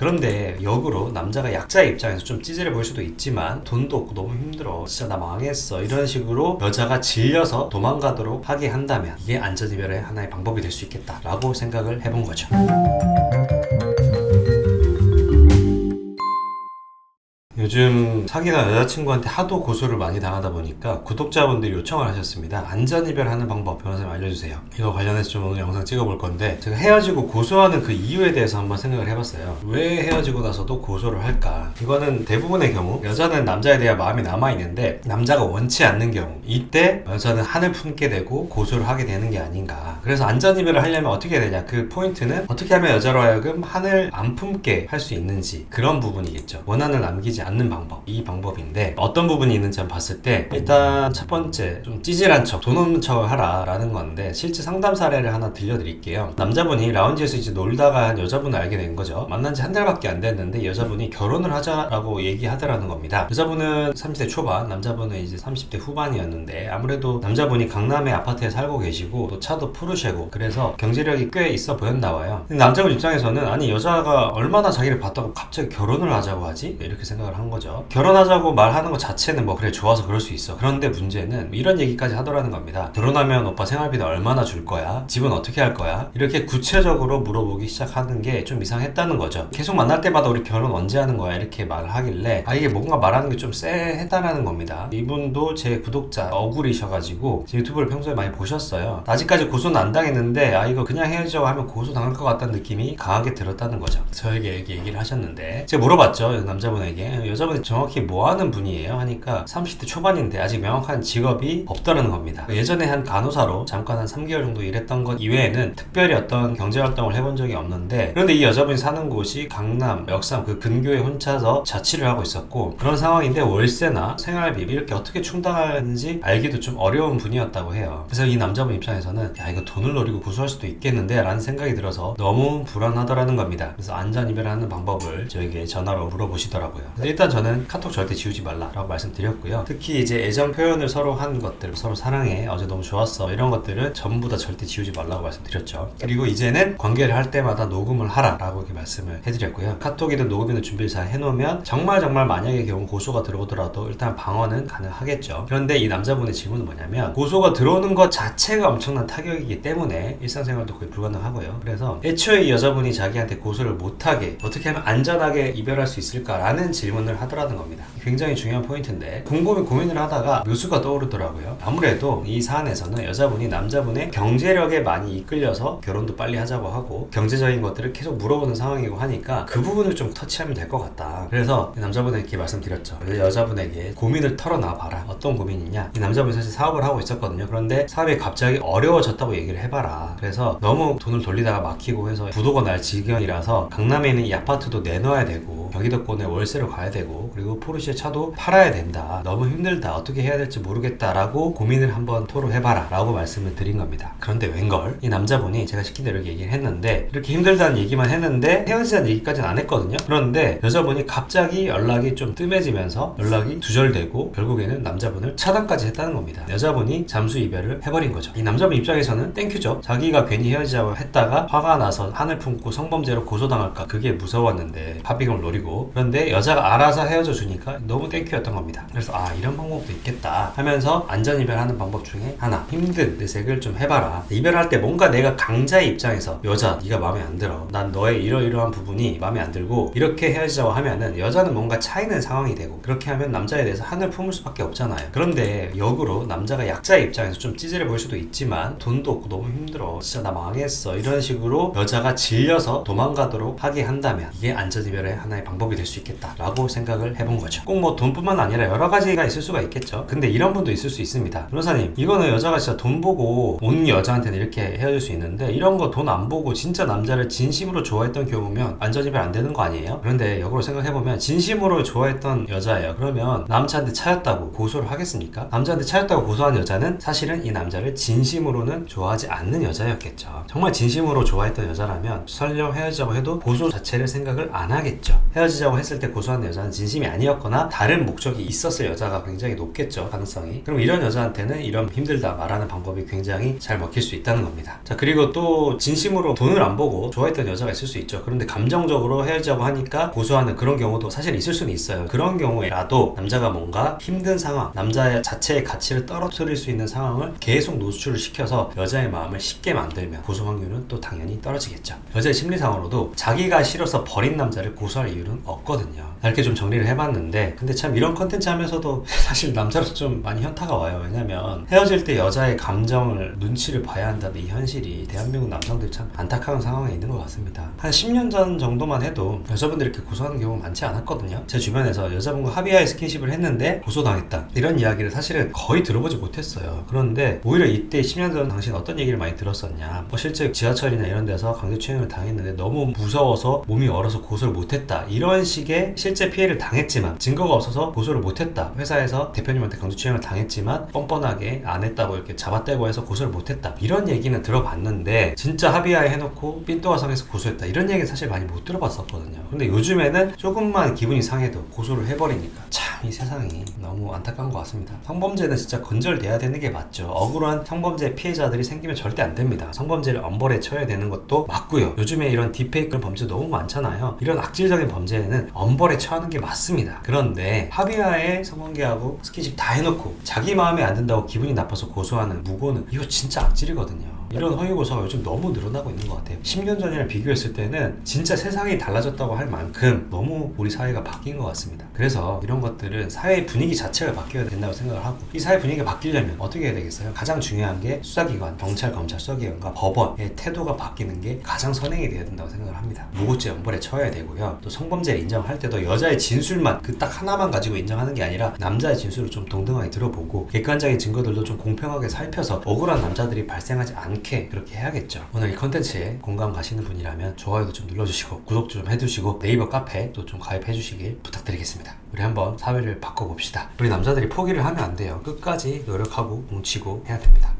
그런데 역으로 남자가 약자의 입장에서 좀 찌질해 보일 수도 있지만 돈도 없고 너무 힘들어 진짜 나 망했어 이런 식으로 여자가 질려서 도망가도록 하게 한다면 이게 안전이별의 하나의 방법이 될 수 있겠다라고 생각을 해본 거죠. 요즘 사귀던 여자친구한테 하도 고소를 많이 당하다 보니까 구독자분들이 요청을 하셨습니다. 안전이별하는 방법 변호사님 알려주세요. 이거 관련해서 좀 오늘 영상 찍어볼 건데 제가 헤어지고 고소하는 그 이유에 대해서 한번 생각을 해봤어요. 왜 헤어지고 나서도 고소를 할까? 이거는 대부분의 경우 여자는 남자에 대한 마음이 남아있는데 남자가 원치 않는 경우 이때 여자는 한을 품게 되고 고소를 하게 되는 게 아닌가. 그래서 안전이별을 하려면 어떻게 해야 되냐? 그 포인트는 어떻게 하면 여자로 하여금 한을 안 품게 할 수 있는지 그런 부분이겠죠. 원한을 남기지 않는 방법. 이 방법인데 어떤 부분이 있는지 한번 봤을 때 일단 첫 번째 좀 찌질한 척, 돈 없는 척을 하라 라는 건데 실제 상담 사례를 하나 들려드릴게요. 남자분이 라운지에서 이제 놀다가 한 여자분을 알게 된 거죠. 만난 지 한 달밖에 안 됐는데 여자분이 결혼을 하자라고 얘기하더라는 겁니다. 여자분은 30대 초반, 남자분은 이제 30대 후반이었는데 아무래도 남자분이 강남의 아파트에 살고 계시고 또 차도 푸르쉐고 그래서 경제력이 꽤 있어 보였나 봐요. 남자분 입장에서는 아니 여자가 얼마나 자기를 봤다고 갑자기 결혼을 하자고 하지? 이렇게 생각을 한 거죠. 결혼하자고 말하는 것 자체는 뭐 그래 좋아서 그럴 수 있어. 그런데 문제는 이런 얘기까지 하더라는 겁니다. 결혼하면 오빠 생활비는 얼마나 줄 거야? 집은 어떻게 할 거야? 이렇게 구체적으로 물어보기 시작하는 게 좀 이상했다는 거죠. 계속 만날 때마다 우리 결혼 언제 하는 거야? 이렇게 말을 하길래 아 이게 뭔가 말하는 게 좀 쎄했다라는 겁니다. 이분도 제 구독자 억울이셔가지고 제 유튜브를 평소에 많이 보셨어요. 아직까지 고소는 안 당했는데 아 이거 그냥 헤어져 하면 고소 당할 것 같다는 느낌이 강하게 들었다는 거죠. 저에게 얘기를 하셨는데 제가 물어봤죠 남자분에게 여자분이 정확히 뭐 하는 분이에요 하니까 30대 초반인데 아직 명확한 직업이 없다는 겁니다. 예전에 한 간호사로 잠깐 한 3개월 정도 일했던 것 이외에는 특별히 어떤 경제 활동을 해본 적이 없는데 그런데 이 여자분이 사는 곳이 강남, 역삼 그 근교에 혼자서 자취를 하고 있었고 그런 상황인데 월세나 생활비 이렇게 어떻게 충당하는지 알기도 좀 어려운 분이었다고 해요. 그래서 이 남자분 입장에서는 야 이거 돈을 노리고 고소할 수도 있겠는데 라는 생각이 들어서 너무 불안하더라는 겁니다. 그래서 안전이별하는 방법을 저에게 전화로 물어보시더라고요. 그래서 일단 저는 카톡 절대 지우지 말라라고 말씀드렸고요. 특히 이제 애정 표현을 서로 한 것들, 서로 사랑해, 어제 너무 좋았어 이런 것들은 전부 다 절대 지우지 말라고 말씀드렸죠. 그리고 이제는 관계를 할 때마다 녹음을 하라라고 이렇게 말씀을 해드렸고요. 카톡이든 녹음이든 준비를 잘 해놓으면 정말 정말 만약의 경우 고소가 들어오더라도 일단 방어는 가능하겠죠. 그런데 이 남자분의 질문은 뭐냐면 고소가 들어오는 것 자체가 엄청난 타격이기 때문에 일상생활도 거의 불가능하고요. 그래서 애초에 이 여자분이 자기한테 고소를 못하게 어떻게 하면 안전하게 이별할 수 있을까라는 질문을 하더라는 겁니다. 굉장히 중요한 포인트인데 곰곰이 고민을 하다가 묘수가 떠오르더라고요. 아무래도 이 사안에서는 여자분이 남자분의 경제력에 많이 이끌려서 결혼도 빨리 하자고 하고 경제적인 것들을 계속 물어보는 상황이고 하니까 그 부분을 좀 터치하면 될 것 같다. 그래서 이 남자분에게 말씀드렸죠. 여자분에게 고민을 털어놔 봐라. 어떤 고민이냐? 이 남자분이 사실 사업을 하고 있었거든요. 그런데 사업이 갑자기 어려워졌다고 얘기를 해봐라. 그래서 너무 돈을 돌리다가 막히고 해서 부도가 날 지경이라서 강남에 있는 이 아파트도 내놔야 되고 경기도권에 월세를 가야 되고 그리고 포르쉐 차도 팔아야 된다. 너무 힘들다. 어떻게 해야 될지 모르겠다라고 고민을 한번 토로해봐라. 라고 말씀을 드린 겁니다. 그런데 웬걸? 이 남자분이 제가 시킨 대로 얘기를 했는데 이렇게 힘들다는 얘기만 했는데 헤어지자는 얘기까지는 안 했거든요. 그런데 여자분이 갑자기 연락이 좀 뜸해지면서 연락이 두절되고 결국에는 남자분을 차단까지 했다는 겁니다. 여자분이 잠수 이별을 해버린 거죠. 이 남자분 입장에서는 땡큐죠. 자기가 괜히 헤어지자고 했다가 화가 나서 한을 품고 성범죄로 고소당할까 그게 무서웠는데 파비금을 노리고 그런데 여자가 알아서 헤어져 주니까 너무 땡큐였던 겁니다. 그래서 아 이런 방법도 있겠다 하면서 안전 이별하는 방법 중에 하나 힘든 내색을 좀 해봐라. 이별할 때 뭔가 내가 강자의 입장에서 여자 네가 마음에 안 들어. 난 너의 이러이러한 부분이 마음에 안 들고 이렇게 헤어지자고 하면은 여자는 뭔가 차이는 상황이 되고 그렇게 하면 남자에 대해서 한을 품을 수밖에 없잖아요. 그런데 역으로 남자가 약자의 입장에서 좀 찌질해 보일 수도 있지만 돈도 없고 너무 힘들어. 진짜 나 망했어. 이런 식으로 여자가 질려서 도망가도록 하게 한다면 이게 안전 이별의 하나의 방법이 될 수 있겠다라고 생각 을 해본 거죠. 꼭 뭐 돈뿐만 아니라 여러 가지가 있을 수가 있겠죠. 근데 이런 분도 있을 수 있습니다. 변호사님, 이거는 여자가 진짜 돈 보고 온 여자한테는 이렇게 헤어질 수 있는데 이런 거 돈 안 보고 진짜 남자를 진심으로 좋아했던 경우면 안전이별 안 되는 거 아니에요? 그런데 역으로 생각해보면 진심으로 좋아했던 여자예요. 그러면 남자한테 차였다고 고소를 하겠습니까? 남자한테 차였다고 고소한 여자는 사실은 이 남자를 진심으로는 좋아하지 않는 여자였겠죠. 정말 진심으로 좋아했던 여자라면 설령 헤어지자고 해도 고소 자체를 생각을 안 하겠죠. 헤어지자고 했을 때 고소한 여자는 진심이 아니었거나 다른 목적이 있었을 여자가 굉장히 높겠죠 가능성이. 그럼 이런 여자한테는 이런 힘들다 말하는 방법이 굉장히 잘 먹힐 수 있다는 겁니다. 자 그리고 또 진심으로 돈을 안 보고 좋아했던 여자가 있을 수 있죠. 그런데 감정적으로 헤어지자고 하니까 고소하는 그런 경우도 사실 있을 수는 있어요. 그런 경우에라도 남자가 뭔가 힘든 상황 남자 자체의 가치를 떨어뜨릴 수 있는 상황을 계속 노출을 시켜서 여자의 마음을 쉽게 만들면 고소 확률은 또 당연히 떨어지겠죠. 여자의 심리상으로도 자기가 싫어서 버린 남자를 고소할 이유는 없거든요. 이렇게 좀 정리를 해봤는데 근데 참 이런 컨텐츠 하면서도 사실 남자로서 좀 많이 현타가 와요. 왜냐면 헤어질 때 여자의 감정을 눈치를 봐야 한다는 이 현실이 대한민국 남성들 참 안타까운 상황에 있는 것 같습니다. 한 10년 전 정도만 해도 여자분들이 이렇게 고소하는 경우 많지 않았거든요. 제 주변에서 여자분과 합의하에 스킨십을 했는데 고소당했다. 이런 이야기를 사실은 거의 들어보지 못했어요. 그런데 오히려 이때 10년 전 당신 어떤 얘기를 많이 들었었냐. 뭐 실제 지하철이나 이런 데서 강제추행을 당했는데 너무 무서워서 몸이 얼어서 고소를 못했다. 이런 식의 실제 피해 를 당했지만 증거가 없어서 고소를 못했다. 회사에서 대표님한테 강제추행을 당했지만 뻔뻔하게 안 했다고 이렇게 잡아떼고 해서 고소를 못했다. 이런 얘기는 들어봤는데 진짜 합의하에 해놓고 삔또가 상해서 고소했다. 이런 얘기는 사실 많이 못 들어봤었거든요. 근데 요즘에는 조금만 기분이 상해도 고소를 해버리니까 참 이 세상이 너무 안타까운 것 같습니다. 성범죄는 진짜 건절돼야 되는 게 맞죠. 억울한 성범죄 피해자들이 생기면 절대 안 됩니다. 성범죄를 엄벌에 쳐야 되는 것도 맞고요. 요즘에 이런 딥페이크 범죄 너무 많잖아요. 이런 악질적인 범죄에는 엄벌에 처하는 게 맞습니다. 그런데 합의하에 성관계하고 스킨십 다 해놓고 자기 마음에 안 든다고 기분이 나빠서 고소하는 무고는 이거 진짜 악질이거든요 이런 허위 고소가 요즘 너무 늘어나고 있는 것 같아요. 10년 전이랑 비교했을 때는 진짜 세상이 달라졌다고 할 만큼 너무 우리 사회가 바뀐 것 같습니다. 그래서 이런 것들은 사회 분위기 자체가 바뀌어야 된다고 생각을 하고 이 사회 분위기가 바뀌려면 어떻게 해야 되겠어요? 가장 중요한 게 수사기관, 경찰, 검찰, 수사기관과 법원의 태도가 바뀌는 게 가장 선행이 돼야 된다고 생각을 합니다. 무고죄 엄벌에 처해야 되고요. 또 성범죄를 인정할 때도 여자의 진술만 그 딱 하나만 가지고 인정하는 게 아니라 남자의 진술을 좀 동등하게 들어보고 객관적인 증거들도 좀 공평하게 살펴서 억울한 남자들이 발생하지 않게 않게 그렇게 해야겠죠. 오늘 이 컨텐츠에 공감 가시는 분이라면 좋아요도 좀 눌러주시고 구독 좀 해주시고 네이버 카페 또 좀 가입해 주시길 부탁드리겠습니다. 우리 한번 사회를 바꿔봅시다. 우리 남자들이 포기를 하면 안 돼요. 끝까지 노력하고 뭉치고 해야 됩니다.